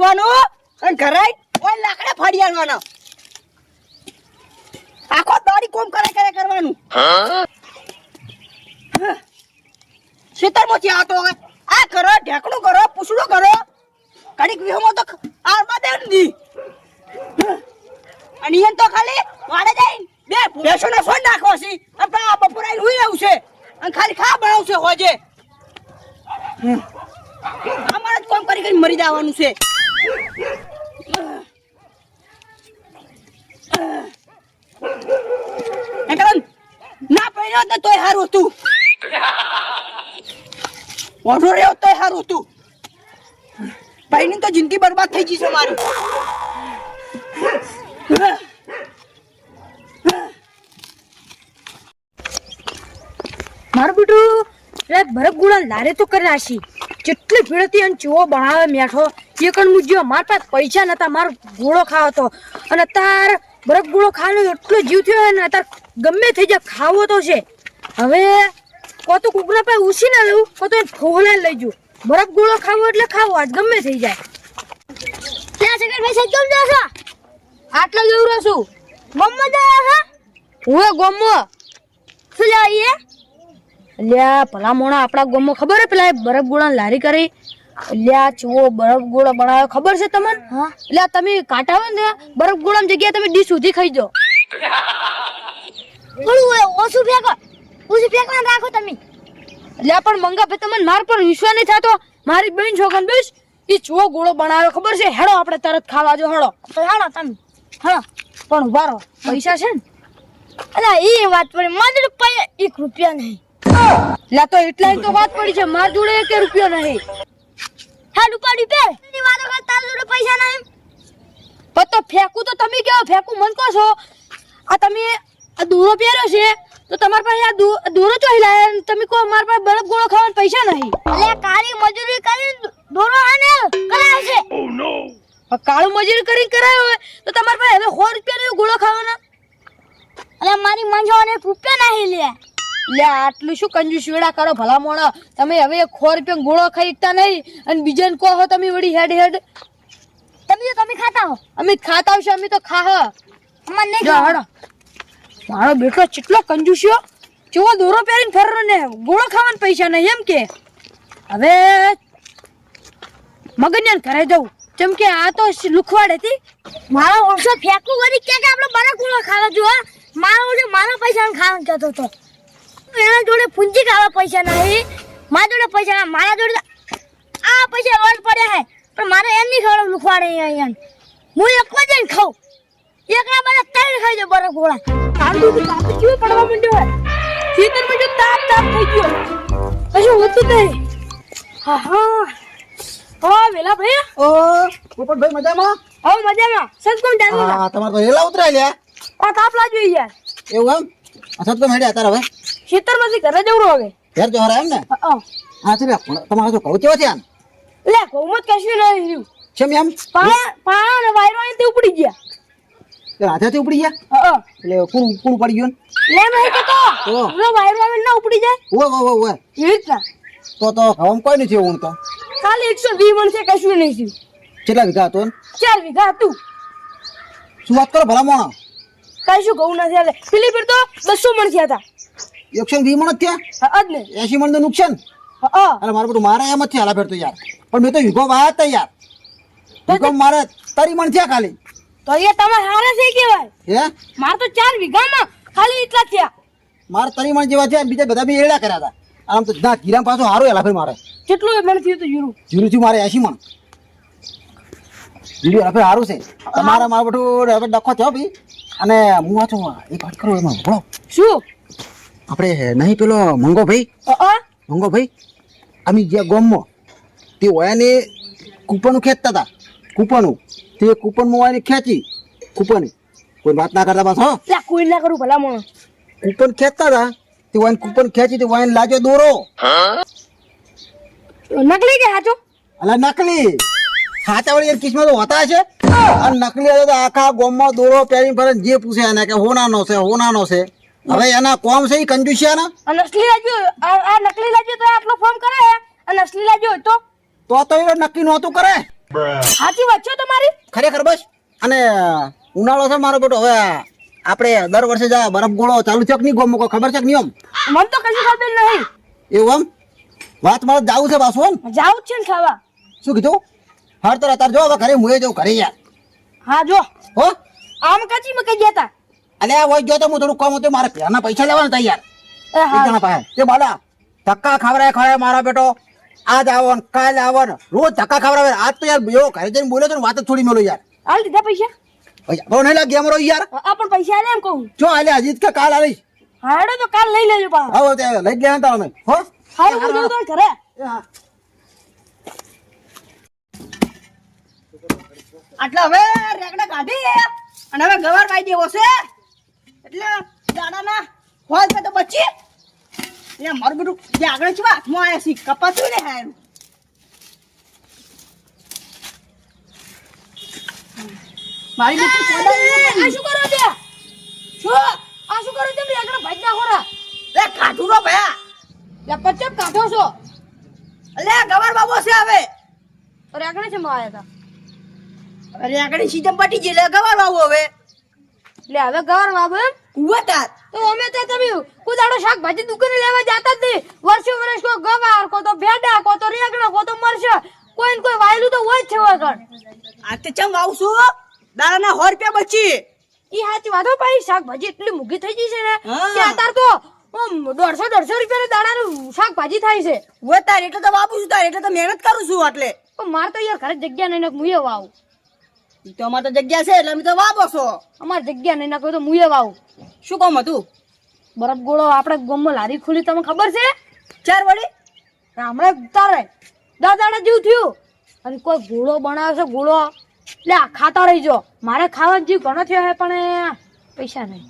નાથવાનું અને ઘરે ઓય લાકડા ફાડી આલવાના. આખો દાડી કોમ કરે કરે કરવાનું. ખેતરમાંથી આવતો આતો આ કરો, ઢેકણું કરો, પૂછડું કરો. કડીક વિહમો તો આરમાં દે દી અને ઈયન તો ખાલી વાડે જઈને બે ભેંસોને ફોન નાખો છે. આપણે આ બપોરે આઈને હુઈ રહ્યું છે અને ખાલી ખા બનાવશે હોજે. અમારે જ કામ કરી કરી મરી જવાનું છે. ના જિંદગી બરબાદ થઈ જશે મારી. મારું બેટું એ ગુણા ગુડા લારે તો કરી નાખી. જેટલી ભીડતી અને ચૂવો બનાવે મેઠો. એ કણ મુજ્યો. માર પાસે પૈસા નતા. મારો ગોળો ખાવો હતો અને તાર બરફ ગોળો ખાવાનો એટલો જીવ થયો ને તાર ગમે થઈ જાય ખાવો તો છે. હવે કો તો કુકરા પાસે ઉછી ના લેવું કો તો એને ફોહલા લઈ જવું બરફ ગોળો ખાવો એટલે ખાવો. આજ ગમે થઈ જાય. ત્યાં સગર ભાઈ કેમ જાવ આટલો આટલા જેવડો છું. મમ્મા જાવ છો? હું ગોમો. શું લેવા અલ્યા ભલા મોણા આપણા ગોમો ખબર હે? પેલા એ બરફ ગોળા લારી કરી. અલ્યા ચૂવો બરફ ગોળા બનાવ્યો ખબર છે તમને. એટલે તમે કાંટા હોય ને બરફ ગોળા જગ્યાએ તમે ડીશ સુધી ખાઈ જાઓ. થોડું ઓછું ફેંકો ઓછું ફેંકવાનું રાખો તમે. લ્યા પણ મંગા ભાઈ તમને માર પર વિશ્વાસ નહીં થતો? મારી બેન છોકન બેસ એ ચૂવો ગોળો બનાવ્યો ખબર છે? હેડો આપણે તરત ખાવા જો હેડો. તો હાલો તમે. હા પણ ઊભા રહો. પૈસા છે ને? અલા એ વાત પડી. મારે તો એક રૂપિયા નહીં. લા તો એટલા તો વાત પડી છે. માર જોડે એક રૂપિયો નહીં. હાલ ઉપાડી પે એની વાતો કર તાર જોડે પૈસા નહીં પણ તો ફેંકું તો તમે કેવો? ફેંકું મન કહો છો. આ તમે આ દૂરો પહેર્યો છે તો તમારા પાસે આ દૂરો ચોહી લાયા તમે કહો મારા પાસે બરફ ગોળો ખાવાનો પૈસા નહીં. અલે કાળી મજૂરી કરીને દોરો આને કરાવે છે પણ કાળું મજૂરી કરીને કરાયો હોય તો તમારા પાસે હવે સો રૂપિયા ગોળો ખાવાના? અલે મારી મંજોને રૂપિયા નહીં લે. લે આટલું શું કંજૂસ વેડા કરો ભલા મોણા તમે હવે સો રૂપિયા ગોળો ખાઈ નહીં અને બીજાને કહો તમે વળી હેડ હેડ. તમે તમે ખાતા હો. અમે ખાતા હોય અમે તો ખાહ અમને નહીં જા મારો બેટો કેટલો કંજૂસ્યો ચેવો દોરો પહેરીને ફરરો ને ગોળો ખાવાના પૈસા નહીં એમ કે. હવે મગન્યાન ઘરે જવું. જેમ કે આ તો લુખવાડ હતી. મારો ઓળસો ફેંકું કરી કે કે આપણે ગોળો ખાવા જો મારો મારા પૈસા ખાવાનું કહેતો હતો. એના જોડે પૂંજી ખાવા પૈસા નહીં. મારા જોડે પૈસા ના મારા જોડે આ પૈસા વર્ડ પડ્યા હે. પણ મારે એમ નહીં ખબર લુખવાડે અહીંયા હું એક જ ખાઉં. એકલા બધા ત્રણ ખાઈ દે બરફ ગોળા કાંદું તો તાપ કેવો પડવા માંડ્યો હોય ખેતરમાં જો તાપ તાપ થઈ ગયો. કશું હોતું નહીં. હા હા હા વેલા ભાઈ. ઓ પોપટભાઈ મજામાં? હવે મજામાં. સજકોમ ચાલુ હા તમારે તો હેલા ઉતરાય લ્યા આ તાપ લાગ્યો યાર એવું એમ? અચ્છા તો હેડ્યા તારા હવે. ખેતરમાંથી ઘરે જવું હવે. ઘેર જવા એમ ને? હા છે તમારે તો કહું કેવા છે આમ? લે ગૌમત કશું નહીં રહ્યું. કેમ એમ? પાણા પાણા ને વાયરો અહીંથી ઉપડી ગયા. હાથેથી ઉપડી ગયા? એટલે કુણ કુણ પડી ગયું લે નહીં કે તો. પૂરો વાયરો આવે ના ઉપડી જાય? ઓ રીતના. તો તો ખાવામાં કોઈ નથી તો ખાલી એકસો વીસ મણ છે કશું નહીં થયું. કેટલા વીઘા હતો ને? ચાર વીઘા હતું. શું વાત કરો ભલા મોણા? કશું ઘઉં નથી હાલે પેલી પર તો બસો મણ થયા હતા. એકસો વીસ મણ જ થયા? જ ને. એસી મણનું નુકસાન? અરે મારે બધું મારે એમ જ થયા ફેરતો યાર પણ મેં તો વીઘો વાયા હતા યાર વીઘો મારે તારી મણ થયા ખાલી. તો એ તમારે હારા છે કેવાય હે? મારે તો ચાર વીઘામાં ખાલી એટલા થયા. મારે તરી મણ જેવા થયા બીજા બધા બી એડા કર્યા હતા. આમ તો ના ગીરામ પાછો હારો એલા ફેર મારે. કેટલું મણ થયું તો જીરું જીરું થયું મારે એસી મણ. જીરું હવે સારું છે. તમારા મારું બધું હવે ડખો થયો ભાઈ. અને હું વાંચું એક વાત કરું એમાં બોલો શું? આપણે નહીં પેલો મંગો ભાઈ મંગો ભાઈ અમે જે ગોમમાં તે ઓયાને કૂપન ખેંચતા હતા. કૂપનનું. તે કૂપનમાં ઓયાને ખેંચી કૂપન. કોઈ વાત ના કરતા પાછો કોઈ ના કરું ભલા મોણો કૂપન ખેંચતા હતા. તે ઓયાને કૂપન ખેંચી તે ઓયાને લાજો દોરો. નકલી કે હાચો? અલા નકલી. સાચા વળી કિસ્મત હોતા છે અને નકલી આખા ગોમમાં દોરો પહેરીને ફરે જે પૂછે એને કે હોનાનો છે હોનાનો છે. હવે એના કોમ છે ઈ કંજુસિયાના અને અસલી લાગ્યો આ નકલી લાગ્યો તો આટલો ફોર્મ કરે અને અસલી લાગ્યો હોય તો? તો તો એ નક્કી નહોતું કરે. સાચી વાત છે તમારી? ખરેખર બસ? અને ઉનાળો છે મારો બેટો. હવે આપણે દર વર્ષે જ બરફ ગોળો ચાલુ છે કે નહીં ગોમો? ખબર છે કે નિયમ મને તો કશું ખબર નહીં. એવું આમ? વાત મારે જાવું છે પાછું ને જાવું છે ને ખાવા. શું કીધું? હર તો અત્યારે જો હવે ઘરે મુએ જવું ઘરે યાર. હા જો. હો? આમ કાચી માં કઈ ગયા તા. અલે આ હોય જો તો હું થોડું કામ હતું મારે પેરના પૈસા લેવાના હતા યાર. એ એક હા જણા પાસે. તે બાલા ધક્કા ખવડાય ખવડાય મારો બેટો. આજ આવો ને કાલ આવો ને રોજ ધક્કા ખવડાવે આજ તો યાર એવો ઘરે જઈને બોલ્યો તો વાત જ થોડી મેલો યાર. હાલ દીધા પૈસા? પૈસા બહુ નહીં લાગે અમારો યાર. આ પણ પૈસા આલે એમ કહું. જો આલે હજી કે કાલ આવીશ હાડો તો કાલ લઈ લેજો પા આવો તે લઈ જ લેવાના તમે હો? હારું હું તો ઘરે. એ હવે રેકડા કાઢી અને હવે ગવાર વાઈ દેવો છે. એટલે દાડાના હોય છે તો બચી. એટલે મારું બધું જે આગળ છે હાથમાં આવ્યા છે કપાતું ને હા મારી આ શું કરો છો? શું? આ શું કરો તમે આગળ ભાઈ ના હોરા. લે કાઢું રો ભયા. લે પચપ કાઢો છો? લે ગવાર બાબો છે હવે. આગળ છે માં આયા તા. અરે આગળ સીઝન પટી જે લે ગવાર બાબો હવે. લે હવે ગવર બાબુ એમ. તો અમે તો તમે કુદાડો શાકભાજી દુકાને લેવા જતા જ નહીં. વર્ષો વર્ષ કો ગવાર કો તો ભેડા કો તો રેગડા કો તો મરશે કોઈ ને કોઈ વાયલું તો હોય જ છે વગર આ તે ચમ આવશું દાડાના સો રૂપિયા બચી. ઈ હાચી વાતો ભાઈ શાકભાજી એટલી મોંઘી થઈ ગઈ છે ને. કે અત્યારે તો દોઢસો દોઢસો રૂપિયા દાડાનું શાકભાજી થાય છે. વતાર એટલે તો બાબુ છું તાર એટલે તો મહેનત કરું છું એટલે પણ મારે તો યાર ઘરે જગ્યા નહીં ને મુએ વાવ. તો અમારે તો જગ્યા છે એટલે અમે તો વાવો છો. અમારે જગ્યા નહીં ના તો મુએ વાવ. શું કામ હતું? બરફ ગોળો આપણે ગમમાં લારી ખુલી તમને ખબર છે? ચાર વળી? હમણાં તારે દાદાને જીવ થયું. અને કોઈ ગોળો બનાવશે ગોળો? લે આ ખાતા રહીજો. મારે ખાવાનો જીવ ઘણો થયો છે પણ પૈસા નહીં.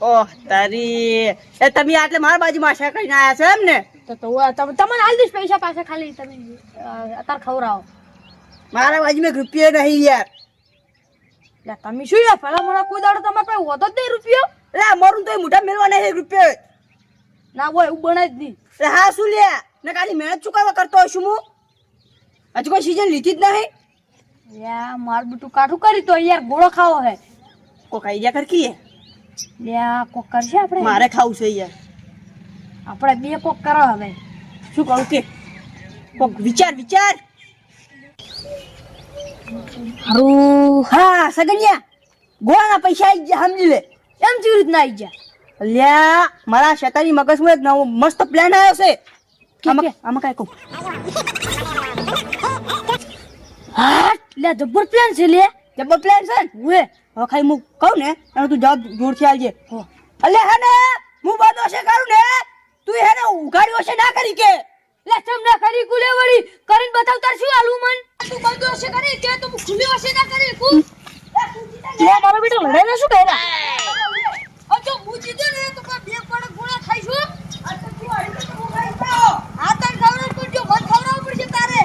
ઓહ તારી. એ તમે આટલે મારા બાજુમાં આશા કરીને આયા છો એમ ને તો હું તમે તમને હાલ દઈશ પૈસા પાસે ખાલી. તમે અત્યારે ખવડાવો. મારા બાજુમાં એક રૂપિયો નહીં યાર. લે તમે શું યાર પેલા મને કોઈ દાડો તમારે પાસે હોતો જ નહીં રૂપિયો? એટલે મારું તો મોઢા મેળવા નહીં રૂપિયો. ના હોય એવું બને જ નહીં. એટલે હા શું લે? ને ખાલી મહેનત ચૂકવવા કરતો હોઈશું હું? હજુ કોઈ સીઝન લીધી જ નહીં? યા માર બેટું કાઠું કરી તો યાર ગોળો ખાવો હે. કો ખાઈ ગયા કરકી લે કોક કરશે આપણે? મારે ખાવું છે યાર. આપણે બે કોક કરો હવે. શું કહું કે? કોક વિચાર વિચાર. હારું હા સગનિયા ગોળાના પૈસા આવી ગયા સમજી લે. એમ કેવી રીતના આવી ગયા? અલ્યા મારા શેતાની મગજમાં એક નવો મસ્ત પ્લાન આવ્યો છે. આમાં કાંઈ કહું. હા લે જબર પ્લાન છે લે. જબર પ્લાન છે ને? હવે ખાઈ હું કહું ને અને તું જવાબ જોરથી આલજે હો. અલ્યા હે ને હું બધો છે કરું ને તું હે ને ઉઘાડ્યો છે ના કરી કે? લે તમ ના કરી કુલે વળી. કરીને બતાવ તાર શું આલું મન? તું બંધો હશે કરે કે તું ખુલ્લી હશે ના કરે કુ તું મારો બેટો લડાઈ શું કહેલા અ જો હું જીત્યો ને તો બે પડે ગોળા ખાઈશું આ તને ખવડાવ પડજો મન ખવડાવવું પડશે તારે.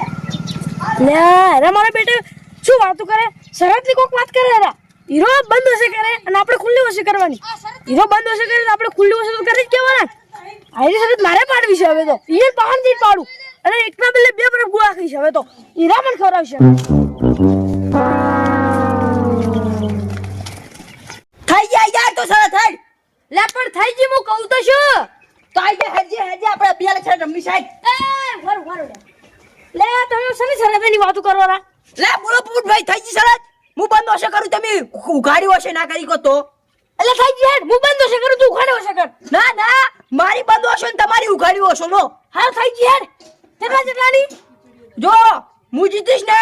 લે અરે મારા બેટે. શું વાતો કરે? શરતની કોક વાત કરે એરા હીરો બંધ હશે કરે અને આપણે ખુલ્લી હશે કરવાની. હીરો બંધ હશે કરે તો આપણે ખુલ્લી હશે તો કરી જ કહેવાના. મારે પાડવી છે હવે તો. પહાડથી પાડું. અને એકના બદલે બે બરફ ગોળા ખાઈશ હવે તો. હીરા મને ખવડાવશે થઈ જાય યાર તો સરસ થઈ. લે પણ થઈ ગઈ હું કહું તો શું? તો આઈ જાય હેજે હેજે આપણે બે લક્ષ રમી સાહેબ એ વારું વારું લે. તમે શની એની વાતો કરવાના લે બોલો પૂટ ભાઈ થઈ ગઈ સરસ? હું બંધ હશે કરું તમે ઉઘાડી હશે ના કરી કો તો. એટલે થઈ ગઈ હેડ. હું બંધ હશે કરું તું ઉખાડે હશે કર ના ના મારી બંધ હશે ને તમારી ઉઘાડી હશો લો. હાલ થઈ ગઈ હેડ. કેટલા જેટલાની જો હું જીતીશ ને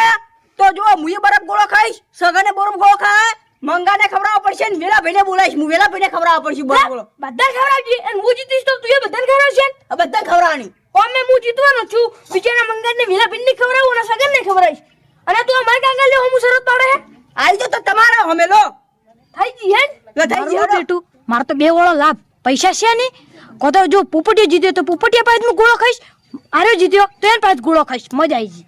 તો જો મુએ બરફ ગોળો ખાઈશ સગાને બરફ ગોળો ખાય મંગાને ખવડાવવા પડશે ને વેલા ભાઈને બોલાવીશ હું વેલા ભાઈને ખવડાવવા પડશે બરફ ગોળો. બધા ખવડાવજે અને હું જીતીશ તો તું એ બધા ખવડાવશે ને? બધા ખવડાવવાની. ઓમે હું જીતવાનો છું બીજાના મંગાને વેલા ભાઈને ખવડાવું અને સગન ને ખવડાવીશ. અને તું અમારે કાંગા લે હું શરત પાડે હે. આવી જો તો તમારા અમે લો. થઈ ગઈ હે થઈ ગઈ બેટું મારે તો બે વાળો લાભ. પૈસા છે ને કો તો જો પોપટીયો જીત્યો તો પોપટીયા પાસે હું ગોળો ખાઈશ? આર્યો જીત્યો તો એના પાસે ગોળો ખાઈશ. મજા આવી જઈ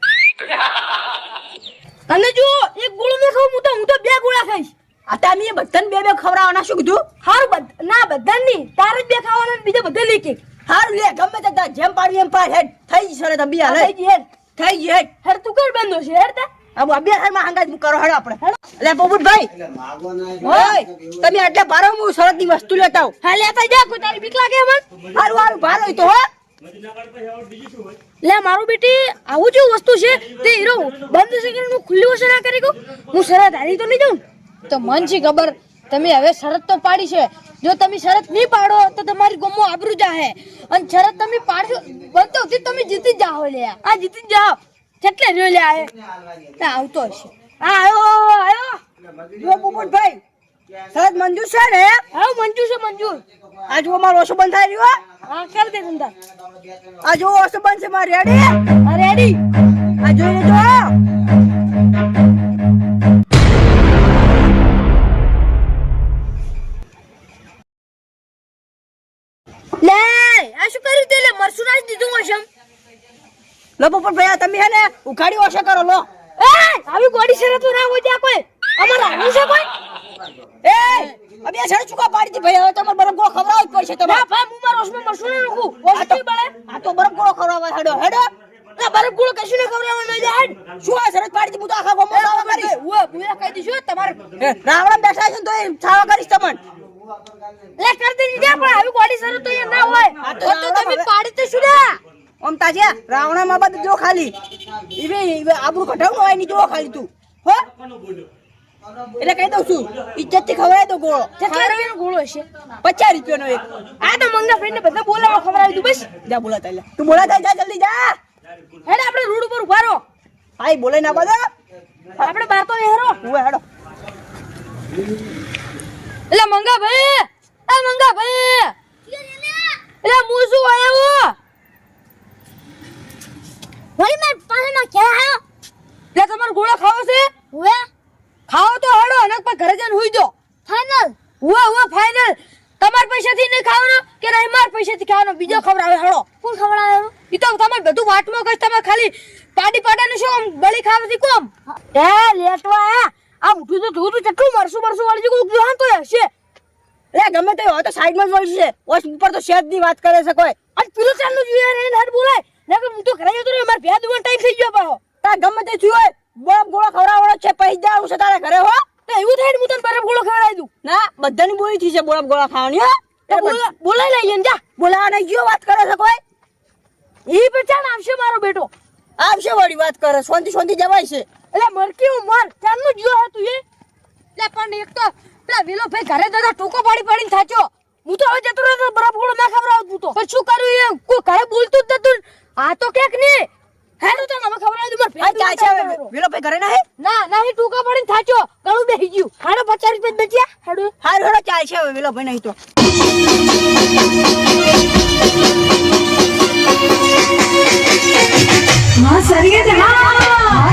અને જો એક ગોળો ન ખાઉં હું તો હું તો બે ગોળા ખાઈશ. આ તમે એ બધાને બે બે ખવડાવવાના શું કીધું? હારું બધ- ના બધા નહીં. તારે જ બે ખાવાના ને બીજા બધા કે હારું લે ગમે તે જેમ પાડી એમ પાડ. હેડ થઈ ગઈ સરસ અંબી હાલે થઈ ગઈ હેડ. થઈ હેડ. હેડ તું કર બંધો છે હેડ તા. આ બા બે હારમાં હંગાત કરો હેડો આપણે. એટલે પોપટભાઈ ઓય તમે આટલા ભારો હું સરદની વસ્તુ લેતા આવું. હા લેતા જા કોઈ તારી બીક લાગે મન હારું હારું ભારો તો હો. લે મારું બેટી આવું જેવું વસ્તુ છે તે હીરો બંધ છે હું ખુલ્લી વસ્તુ ના કરી કહું? હું શરત હારી તો નહીં જાઉં? તો મન છે ખબર તમે હવે શરત તો પાડી છે. જો તમે શરત નહીં પાડો તો તમારી ગમો આબરૂ જાહે. અને શરત તમે પાડશો બનતો તમે જીતી જ જાઓ લે આ જીતી જાઓ. કેટલે લે આ ના આવતો હશે. હા આયો આયો જો પોપટભાઈ સરદ મંજૂર છે ને? હા મંજૂર છે મંજૂર આ જો મારો ઓછો બંધ થાય રહ્યો હા? કર દે ધંધા? આ જો ઓછો બંધ છે મારે રેડી આ રેડી આ જોઈને લેજો લો પણ ભયા તમે હે ને ઉખાડી ઓછો કરો લો. એ આવી ગોડી શરતો ના હોય ત્યાં કોઈ? અમાર આવી છે કોઈ? એ અબે છડ ચુકા પાડી દી ભયા હવે તમારે બરફ ગોળો ખવડાવવો જ પડશે ના તમારે ભાઈ હું મારો ઓસમાં મરસું ના નાખું ઓસ નહીં બળે. આ તો બરફ ગોળો ખવડાવ હેડો હેડો. ના બરફ ગોળો કશું ને ખવડાવવા નહીં હેડ. શું આ સરસ પાડી દી હું તો આખા ગોમો સાવા કરી ઓ બુયા કહી દીધું તમારે રાવણ બેઠા છે તો એ સાવા કરીશ તમને. લે કર દીધા પણ આવી ગોડી શરતો એ ના હોય. તો તો તો તમે પાડી તો શું ના ઓમ તાજે રાવણા માં બધું જો ખાલી. ઈવે આબરૂ કઢાવનું હોયની જો ખાલી તું. હો? એટલે કહી દઉં છું ઇજ્જતથી ખવડાય તો ગોળો કેટલા રૂપિયાનો ગોળો હશે પચાસ રૂપિયાનો એક. આ તો મંગા ફ્રેન્ડ ને બધા બોલાવો ખવડાવી દઉં બસ. જા બોલાતા એટલે તું બોલાતા જા જલ્દી જા. હેડે આપણે રોડ ઉપર ઊભા રહો. હાય બોલે ના બધા આપણે બાર તો હેરો હું હેડો. એટલે મંગા ભાઈ એ મંગા ભાઈ. એટલે હું શું આયા વળી માર પાસેમાં કે ક્યાં આયો લે તમારો ગોળો ખાવો છે? હવે. ખાઓ તો હડો અને પર ઘરે જઈને હુઈ જો ફાઇનલ હુઆ હુઆ ફાઇનલ તમાર પૈસાથી નહીં ખાવાનો કે નહીં માર પૈસાથી ખાવાનો? બીજો ખવડાવે હડો કોણ ખવડાવે ઈ તો તમારે બધું વાટમાં કઈ તમે ખાલી પાડી પાડાનું શું આમ બળી ખાવાથી કોમ? એ લેટવા આ આ ઉઠું તો જોઉં તો કેટલું મરસું મરસું વાળી જેવું જોહાન તો હશે. લે ગમે તે હોય તો સાઈડમાં જ વળશે. ઓસ ઉપર તો શેદની વાત કરે છે કોઈ. અને પેલો ચાલનું જોઈએ રે હેડ બોલાય. નકર હું તો ઘરે જતો રહ્યો મારે ભેદ ટાઈમ થઈ ગયો પાહો તાર ગમે તે થયું હોય બરફ ગોળો ખવડાવવાનો છે પૈસા જવાનું છે તારા ઘરે હો. તો એવું થાય હું તને બરફ ગોળો ખવડાવી દઉં. ના બધાની બોલી થઈ છે બરફ ગોળા ખાવાની હો. તો બોલા- બોલાઈ લઈએ ને જા. બોલાવાના ગયો વાત કરે છે કોઈ? એ પચાન આવશે મારો બેટો. આવશે વળી વાત કરે શાંતિ શાંતિ જવાય છે. એટલે મરકી હું મર ચાલનું જીવો હે તું એ. પણ એક તો પેલા વેલો ભાઈ ઘરે જતા ટૂંકો પાડી પાડીને થાચ્યો. હું તો હવે જતો રહ્યો બરફ ગોળો ના ખવડાવું તું તો. પણ શું કર્યું એ કોઈ ઘરે બોલતું જ નતું આ તો કેક ને? હેલો તો મને ખબર આવી માર ભાઈ ચાચા વેલો ભાઈ ઘરે ના હે? ના ના હે ટૂકા પડીને થાચો ગળું બેહી ગયું. હાડો 50 રૂપિયા બચ્યા. હાડો. હાડો હાડો ચાલશે હવે વેલો ભાઈ નહીં તો. માં સરીએ તે માં!